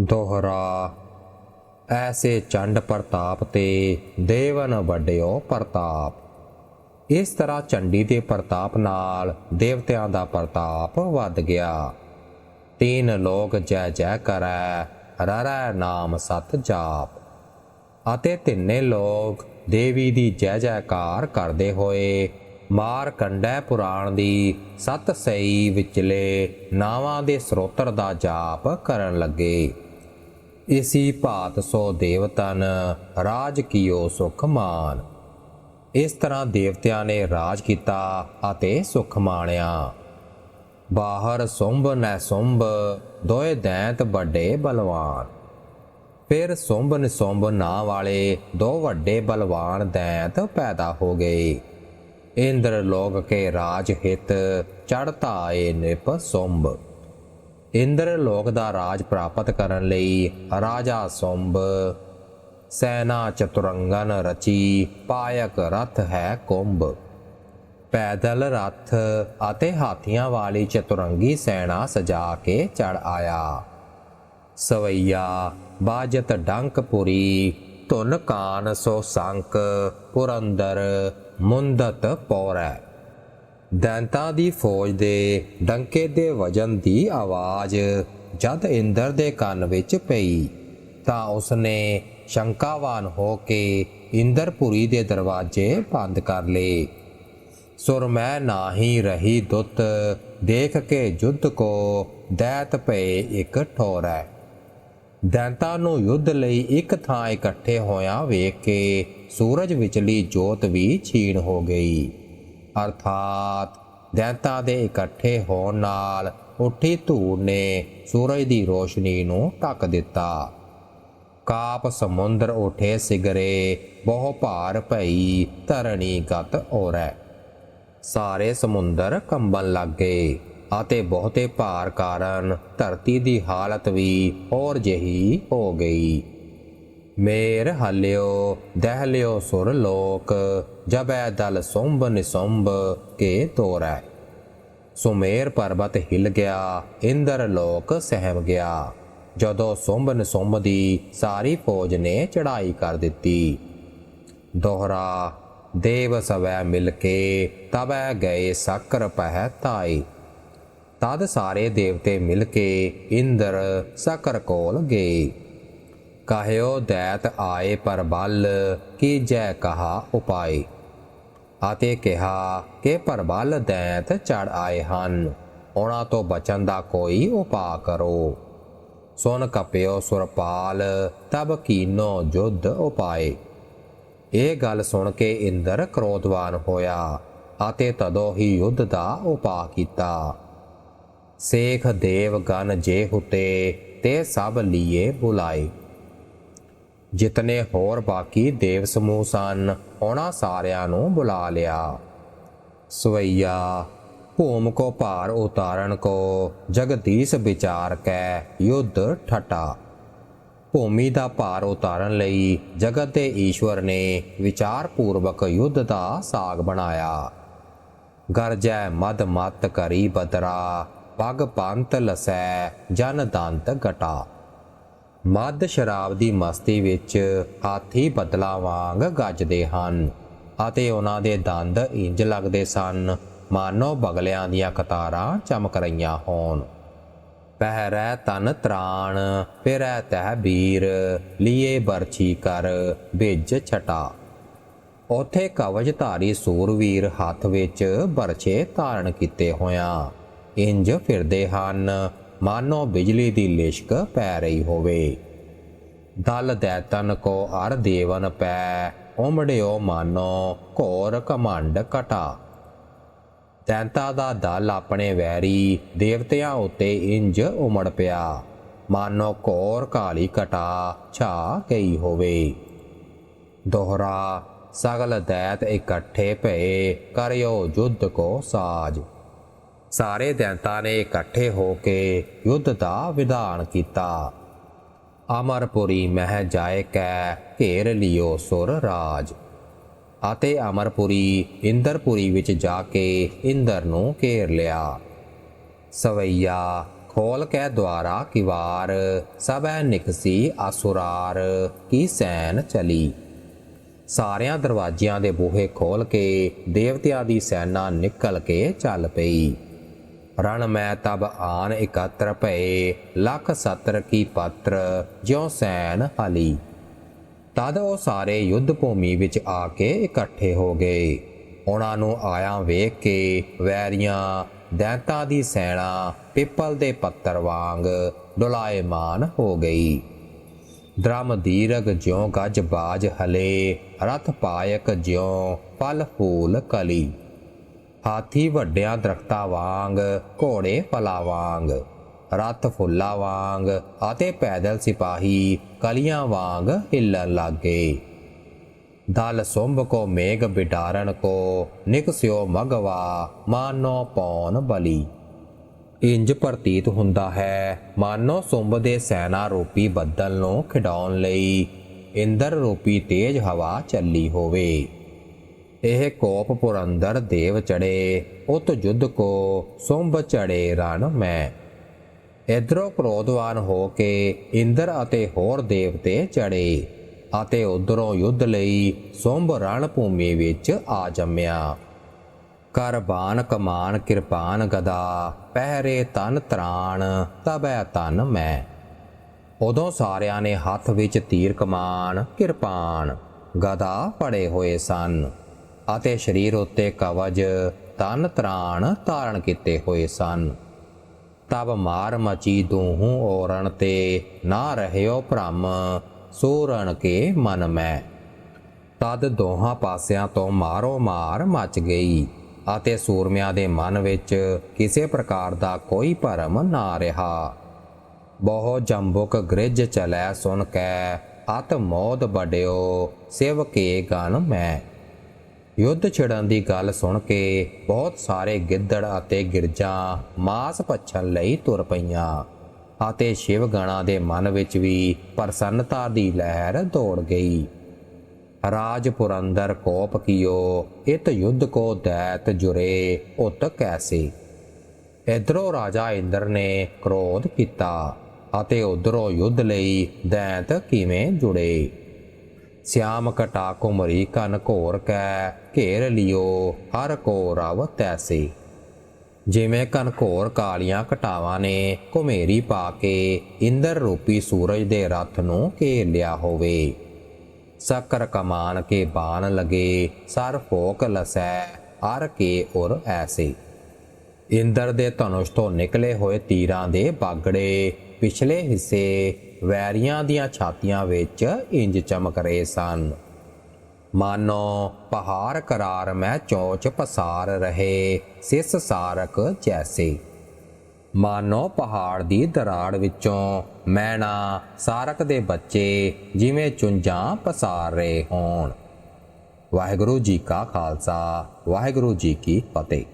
ਦੋਹਰਾ। ਐਸੇ ਚੰਡ ਪ੍ਰਤਾਪ ਤੇ ਦੇਵਨ ਵੱਡਿਓ ਪ੍ਰਤਾਪ। ਇਸ ਤਰ੍ਹਾਂ ਚੰਡੀ ਦੇ ਪ੍ਰਤਾਪ ਨਾਲ ਦੇਵਤਿਆਂ ਦਾ ਪ੍ਰਤਾਪ ਵੱਧ ਗਿਆ। ਤੀਨ ਲੋਕ ਜੈ ਜੈ ਕਰੈ, ਰਰੈ ਨਾਮ ਸਤ ਜਾਪ। ਅਤੇ ਤਿੰਨੇ ਲੋਕ ਦੇਵੀ ਦੀ ਜੈ ਜੈਕਾਰ ਕਰਦੇ ਹੋਏ ਮਾਰ ਕੰਡੈ ਪੁਰਾਣ ਦੀ ਸਤ ਸਈ ਵਿਚਲੇ ਨਾਵਾਂ ਦੇ ਸਰੋਤਰ ਦਾ ਜਾਪ ਕਰਨ ਲੱਗੇ। ਇਸੀ ਭਾਤ ਸੋ ਦੇਵਤਨ, ਰਾਜ ਕੀਓ ਸੁਖ ਮਾਨ। ਇਸ ਤਰ੍ਹਾਂ ਦੇਵਤਿਆਂ ਨੇ ਰਾਜ ਕੀਤਾ ਅਤੇ ਸੁਖ ਮਾਣਿਆ। ਬਾਹਰ ਸੁੰਭ ਨੈ ਸੁੰਭ, ਦੋਏ ਦੈਂਤ ਵੱਡੇ ਬਲਵਾਨ। ਫਿਰ ਸੁੰਭ ਨਿਸੁੰਭ ਨਾਂ ਵਾਲੇ ਦੋ ਵੱਡੇ ਬਲਵਾਨ ਦੈਂਤ ਪੈਦਾ ਹੋ ਗਏ। ਇੰਦਰ ਲੋਕ ਕੇ ਰਾਜ ਹਿਤ ਚੜਤਾ ਆਏ ਨਿਪ ਸੁੰਭ ਇੰਦਰ ਲੋਕ ਦਾ ਰਾਜ ਪ੍ਰਾਪਤ ਕਰਨ ਲਈ ਰਾਜਾ ਸੁੰਭ ਸੈਨਾ ਚਤੁਰੰਗਨ ਰਚੀ, ਪਾਇਕ ਰਥ ਹੈ ਕੁੰਭ। ਪੈਦਲ ਰਥ ਅਤੇ ਹਾਥੀਆਂ ਵਾਲੀ ਚਤੁਰੰਗੀ ਸੈਨਾ ਸਜਾ ਕੇ ਚੜ ਆਇਆ। ਸਵਈਆ, ਬਾਜਤ ਡੰਕਪੁਰੀ, ਧੁਨ ਕਾਨ ਸੋ ਸੰਕ, ਪੁਰੰਦਰ ਮੁੰਦਤ ਪੌਰੈ ਦੈਂਤਾਂ ਦੀ ਫੌਜ ਦੇ ਡੰਕੇ ਦੇ ਵਜਨ ਦੀ ਆਵਾਜ਼ ਜਦ ਇੰਦਰ ਦੇ ਕੰਨ ਵਿੱਚ ਪਈ, ਤਾਂ ਉਸਨੇ ਸ਼ੰਕਾਵਾਨ ਹੋ ਕੇ ਇੰਦਰਪੁਰੀ ਦੇ ਦਰਵਾਜ਼ੇ ਬੰਦ ਕਰ ਲਏ। ਸੁਰ ਮੈਂ ਨਾਹੀ ਰਹੀ ਦੁੱਤ, ਦੇਖ ਕੇ ਜੁੱਧ ਕੋ ਦੈਤ ਪਏ ਇੱਕ ਠੋਰੈ ਦੈਂਤਾਂ ਨੂੰ ਯੁੱਧ ਲਈ ਇੱਕ ਥਾਂ ਇਕੱਠੇ ਹੋਇਆ ਵੇਖ ਕੇ ਸੂਰਜ ਵਿਚਲੀ ਜੋਤ ਵੀ ਛੀਣ ਹੋ ਗਈ। ਅਰਥਾਤ ਦੈਂਤਾਂ ਦੇ ਇਕੱਠੇ ਹੋਣ ਨਾਲ ਉੱਠੀ ਧੂੜ ਨੇ ਸੂਰਜ ਦੀ ਰੋਸ਼ਨੀ ਨੂੰ ਢੱਕ ਦਿੱਤਾ। ਕਾਪ ਸਮੁੰਦਰ ਉਠੇ ਸਿਗਰੇ, ਬਹੁ ਭਾਰ ਭਈ ਧਰਣੀ ਗਤ ਔਰੈ। ਸਾਰੇ ਸਮੁੰਦਰ ਕੰਬਣ ਲੱਗ ਗਏ ਅਤੇ ਬਹੁਤੇ ਭਾਰ ਕਾਰਨ ਧਰਤੀ ਦੀ ਹਾਲਤ ਵੀ ਹੋਰ ਜਹੀ ਹੋ ਗਈ। ਮੇਰ ਹਲਿਓ, ਦਹਿਲਿਓ ਸੁਰ ਲੋਕ, ਜਬੈ ਦਲ ਸੁੰਭ ਨਿਸੁੰਭ ਕੇ ਤੋਰੈ। ਸੁਮੇਰ ਪਰਬਤ ਹਿਲ ਗਿਆ, ਇੰਦਰ ਲੋਕ ਸਹਿਮ ਗਿਆ। ਜਦੋਂ ਸੁੰਭ ਨਿਸੁੰਭ ਦੀ ਸਾਰੀ ਫੌਜ ਨੇ ਚੜਾਈ ਕਰ ਦਿੱਤੀ। ਦੋਹਰਾ, ਦੇਵ ਸਵੈ ਮਿਲ ਕੇ ਤਬੈ ਗਏ ਸਕਰ ਪਹਿ ਤਾਈ ਤਦ ਸਾਰੇ ਦੇਵਤੇ ਮਿਲ ਕੇ ਇੰਦਰ ਸਕਰ ਕੋਲ ਗਏ। ਕਹਿਓ ਦੈਤ ਆਏ ਪਰਬਲ ਕੀ ਜੈ ਕਹਾ ਉਪਾਈ ਅਤੇ ਕਿਹਾ, ਕਿ ਪਰ ਬਲ ਦੈਤ ਚੜ ਆਏ ਹਨ, ਉਹਨਾਂ ਤੋਂ ਬਚਣ ਦਾ ਕੋਈ ਉਪਾਅ ਕਰੋ। ਸੁਨ ਕਪਿਓ ਸੁਰਪਾਲ, ਤਬ ਕੀਨੋ ਜੁਧ ਉਪਾਏ। ਇਹ ਗੱਲ ਸੁਣ ਕੇ ਇੰਦਰ ਕ੍ਰੋਧਵਾਨ ਹੋਇਆ ਅਤੇ ਤਦੋਂ ਹੀ ਯੁੱਧ ਦਾ ਉਪਾਅ ਕੀਤਾ। ਸੇਖ ਦੇਵ ਗਨ ਜੇ ਹੁਤੇ, ਤੇ ਸਭ ਲੀਏ ਬੁਲਾਏ। ਜਿਤਨੇ ਹੋਰ ਬਾਕੀ ਦੇਵ ਸਮੂਹ ਸਨ, ਉਹਨਾਂ ਸਾਰਿਆਂ ਨੂੰ ਬੁਲਾ ਲਿਆ। ਸਵਈਆ, ਭੂਮ ਕੋ ਭਾਰ ਉਤਾਰਨ ਕੋ, ਜਗਦੀਸ਼ ਵਿਚਾਰ ਕੈ, ਯੁੱਧ ਠਟਾ। ਭੂਮੀ ਦਾ ਭਾਰ ਉਤਾਰਨ ਲਈ ਜਗਤ ਦੇ ਈਸ਼ਵਰ ਨੇ ਵਿਚਾਰ ਪੂਰਵਕ ਯੁੱਧ ਦਾ ਸਾਗ ਬਣਾਇਆ। ਗਰਜੈ ਮਦ ਮਤ ਕਰੀ ਬਦਰਾ, ਪਗ ਪੰਤ ਲਸੈ, ਜਨ ਦੰਤ ਘਟਾ। ਮਦ ਸ਼ਰਾਬ ਦੀ ਮਸਤੀ ਵਿੱਚ ਹਾਥੀ ਬਦਲਾ ਵਾਂਗ ਗੱਜਦੇ ਹਨ ਅਤੇ ਉਹਨਾਂ ਦੇ ਦੰਦ ਇੰਜ ਲੱਗਦੇ ਸਨ, ਮਾਨੋ ਬਗਲਿਆਂ ਦੀਆਂ ਕਤਾਰਾਂ ਚਮਕ ਰਹੀਆਂ ਹੋਣ। ਪਹਿਰੈ ਤਨ ਤਰਾਣ, ਫਿਰੈ ਤਹਿ ਬੀਰ, ਲੀਏ ਬਰਛੀ ਕਰ ਭਿਜ ਛਟਾ। ਉਥੇ ਕਵਚ ਧਾਰੀ ਸੂਰਵੀਰ ਹੱਥ ਵਿੱਚ ਬਰਛੇ ਧਾਰਨ ਕੀਤੇ ਹੋਇਆ ਇੰਜ ਫਿਰਦੇ ਹਨ ਮਾਨੋ ਬਿਜਲੀ ਦੀ ਲਿਸ਼ਕ ਪੈ ਰਹੀ ਹੋਵੇ। ਦਲ ਦੈਤਨ ਕੋ ਅਰ ਦੇਵਨ ਪੈ, ਉਮੜਿਓ ਮਾਨੋ ਘੋਰ ਕਮੰਡ ਕਟਾ ਦੈਂਤਾ ਦਾ ਦਲ ਆਪਣੇ ਵੈਰੀ ਦੇਵਤਿਆਂ ਉੱਤੇ ਇੰਜ ਉਮੜ ਪਿਆ। ਮਾਨੋ ਘੋਰ ਕਾਲੀ ਕਟਾ ਛਾ ਗਈ ਹੋਵੇ। ਦੋਹਰਾ ਸਗਲ ਦੈਤ ਇਕੱਠੇ ਭਏ, ਕਰਿਓ ਯੁੱਧ ਕੋ ਸਾਜ। ਸਾਰੇ ਦੈਂਤਾਂ ਨੇ ਇਕੱਠੇ ਹੋ ਕੇ ਯੁੱਧ ਦਾ ਵਿਧਾਨ ਕੀਤਾ। ਅਮਰਪੁਰੀ ਮਹਿ ਜਾਏ ਕੈ, ਘੇਰ ਲਿਓ ਸੁਰ ਰਾਜ। ਅਤੇ ਅਮਰਪੁਰੀ ਇੰਦਰਪੁਰੀ ਵਿੱਚ ਜਾ ਕੇ ਇੰਦਰ ਨੂੰ ਘੇਰ ਲਿਆ। ਸਵਈਆ, ਖੋਲ ਕੇ ਦੁਆਰਾ ਕਿਵਾਰ, ਸਭੈ ਨਿਕਸੀ ਅਸੁਰਾਰ, ਕੀ ਸੈਨ ਚਲੀ। ਸਾਰਿਆਂ ਦਰਵਾਜ਼ਿਆਂ ਦੇ ਬੂਹੇ ਖੋਲ ਕੇ ਦੇਵਤਿਆਂ ਦੀ ਸੈਨਾ ਨਿਕਲ ਕੇ ਚੱਲ ਪਈ। ਰਣ ਮੈਂ ਤਬ ਆਨ ਇਕੱਤਰ ਭਏ, ਲੱਖ ਸਤਰ ਕੀ ਪੱਤਰ, ਜਿਉ ਸੈਨ ਹਲੀ। ਤਦ ਉਹ ਸਾਰੇ ਯੁੱਧ ਭੂਮੀ ਵਿੱਚ ਆ ਕੇ ਇਕੱਠੇ ਹੋ ਗਏ। ਉਹਨਾਂ ਨੂੰ ਆਇਆ ਵੇਖ ਕੇ ਵੈਰੀਆਂ, ਦੈਂਤਾਂ ਦੀ ਸੈਣਾ, ਪਿੱਪਲ ਦੇ ਪੱਤਰ ਵਾਂਗ ਡੁਲਾਇਮਾਨ ਹੋ ਗਈ। ਦ੍ਰਮ ਦੀਰਗ ਜਿਉ ਗੱਜ ਬਾਜ ਹਲੇ, ਰਥ ਪਾਇਕ ਜਿਉ ਪਲ ਫੂਲ ਕਲੀ। ਹਾਥੀ ਵੱਡਿਆਂ ਦਰਖਤਾਂ ਵਾਂਗ, ਘੋੜੇ ਫਲਾਂ ਵਾਂਗ, ਰੱਥ ਫੁੱਲਾਂ ਵਾਂਗ ਅਤੇ ਪੈਦਲ ਸਿਪਾਹੀ ਕਲੀਆਂ ਵਾਂਗ ਹਿੱਲਣ ਲੱਗੇ। ਦਲ ਸੁੰਭ ਕੋ ਮੇਘ ਬਿਡਾਰਨ ਕੋ ਨਿਕਸਿਓ ਮਗਵਾ ਮਾਨੋ ਪੌਨ ਬਲੀ। ਇੰਜ ਪ੍ਰਤੀਤ ਹੁੰਦਾ ਹੈ, ਮਾਨੋ ਸੁੰਭ ਦੇ ਸੈਨਾ ਰੂਪੀ ਬੱਦਲ ਨੂੰ ਖਿਡਾਉਣ ਲਈ, ਇੰਦਰ ਰੂਪੀ ਤੇਜ ਹਵਾ ਚੱਲੀ ਹੋਵੇ। ਇਹ ਕੋਪ ਪੁਰੰਦਰ ਦੇਵ ਚੜੇ, ਉਤ ਜੁਧ ਕੋ ਸੁੰਭ ਚੜੇ ਰਣ ਮੈਂ। ਇਧਰੋਂ ਕ੍ਰੋਧਵਾਨ ਹੋ ਕੇ ਇੰਦਰ ਅਤੇ ਹੋਰ ਦੇਵਤੇ ਚੜੇ ਅਤੇ ਉਧਰੋਂ ਯੁੱਧ ਲਈ ਸੁੰਭ ਰਣ ਭੂਮੀ ਵਿੱਚ ਆ ਜੰਮਿਆ। ਕਰਬਾਨ ਕਮਾਨ ਕਿਰਪਾਨ ਗਦਾ, ਪਹਿਰੇ ਤਨ ਤਰਾਣ, ਤਬੈ ਤਨ ਮੈਂ। ਉਦੋਂ ਸਾਰਿਆਂ ਨੇ ਹੱਥ ਵਿੱਚ ਤੀਰ ਕਮਾਨ, ਕਿਰਪਾਨ, ਗਦਾ ਪੜੇ ਹੋਏ ਸਨ। ਅਤੇ ਸਰੀਰ ਉੱਤੇ ਕਵਜ ਤਨ ਤਰਾਣ ਧਾਰਨ ਕੀਤੇ ਹੋਏ ਸਨ। ਤਬ ਮਾਰ ਮਚੀ ਦੂਹੂ ਔਰਣ ਤੇ ਨਾ ਰਹਿਓ ਭ੍ਰਮ, ਸੂਰਣ ਕੇ ਮਨ ਮੈਂ। ਤਦ ਦੋਹਾਂ ਪਾਸਿਆਂ ਤੋਂ ਮਾਰੋ ਮਾਰ ਮਚ ਗਈ ਅਤੇ ਸੂਰਮਿਆਂ ਦੇ ਮਨ ਵਿੱਚ ਕਿਸੇ ਪ੍ਰਕਾਰ ਦਾ ਕੋਈ ਭਰਮ ਨਾ ਰਿਹਾ। ਬਹੁ ਜੰਬੁਕ ਗ੍ਰਿਜ ਚਲੈ ਸੁਨ ਕੈ, ਅਤ ਮੋਦ ਬੜਿਓ ਸਿਵ ਕੇ ਗਨ ਮੈਂ। ਯੁੱਧ ਛਿੜਨ ਦੀ ਗੱਲ ਸੁਣ ਕੇ ਬਹੁਤ ਸਾਰੇ ਗਿੱਦੜ ਅਤੇ ਗਿਰਜਾਂ ਮਾਸ ਪੱਛਣ ਲਈ ਤੁਰ ਪਈਆਂ ਅਤੇ ਸ਼ਿਵ ਗਣਾ ਦੇ ਮਨ ਵਿੱਚ ਵੀ ਪ੍ਰਸੰਨਤਾ ਦੀ ਲਹਿਰ ਦੌੜ ਗਈ। ਰਾਜ ਪੁਰੰਦਰ ਕੋਪ ਕੀਓ, ਇਤ ਯੁੱਧ ਕੋ ਦੈਤ ਜੁਰੇ, ਉਤ ਕੈਸੇ? ਇਧਰੋਂ ਰਾਜਾ ਇੰਦਰ ਨੇ ਕ੍ਰੋਧ ਕੀਤਾ ਅਤੇ ਉਧਰੋਂ ਯੁੱਧ ਲਈ ਦੈਤ ਕਿਵੇਂ ਜੁੜੇ? ਸਿਆਮ ਕਟਾ ਕੁਮਰੀ ਕਨ ਘੋਰ ਕੈ, ਘੇਰ ਲਿਓ, ਹਰ ਕੋ ਰਵ ਤੈਸੇ। ਜਿਵੇਂ ਕਨ ਘੋਰ ਕਾਲੀਆਂ ਕਟਾਵਾਂ ਨੇ ਕੁਮੇਰੀ ਪਾ ਕੇ, ਇੰਦਰ ਰੂਪੀ ਸੂਰਜ ਦੇ ਰੱਥ ਨੂੰ ਘੇਰ ਲਿਆ ਹੋਵੇ। ਸਕਰ ਕਮਾਨ ਕੇ ਬਾਣ ਲਗੇ, ਸਰ ਫੋਕ ਲਸੈ, ਹਰ ਕੇ ਉਰ ਐਸੇ। ਇੰਦਰ ਦੇ ਧਨੁਸ਼ ਤੋਂ ਨਿਕਲੇ ਹੋਏ ਤੀਰਾਂ ਦੇ ਬਾਗੜੇ ਪਿਛਲੇ ਹਿੱਸੇ ਵੈਰੀਆਂ ਦੀਆਂ ਛਾਤੀਆਂ ਵਿੱਚ ਇੰਜ ਚਮਕ ਰਹੇ ਸਨ। ਮਾਨੋ, ਪਹਾੜ ਕਰਾਰ ਮੈਂ ਚੋਚ ਪਸਾਰ ਰਹੇ, ਸਿਸ ਸਾਰਕ ਜੈਸੇ। ਮਾਨੋ, ਪਹਾੜ ਦੀ ਦਰਾੜ ਵਿੱਚੋਂ ਮੈਣਾ ਸਾਰਕ ਦੇ ਬੱਚੇ ਜਿਵੇਂ ਚੁੰਝਾਂ ਪਸਾਰ ਰਹੇ ਹੋਣ। ਵਾਹਿਗੁਰੂ ਜੀ ਕਾ ਖਾਲਸਾ, ਵਾਹਿਗੁਰੂ ਜੀ ਕੀ ਫਤਿਹ।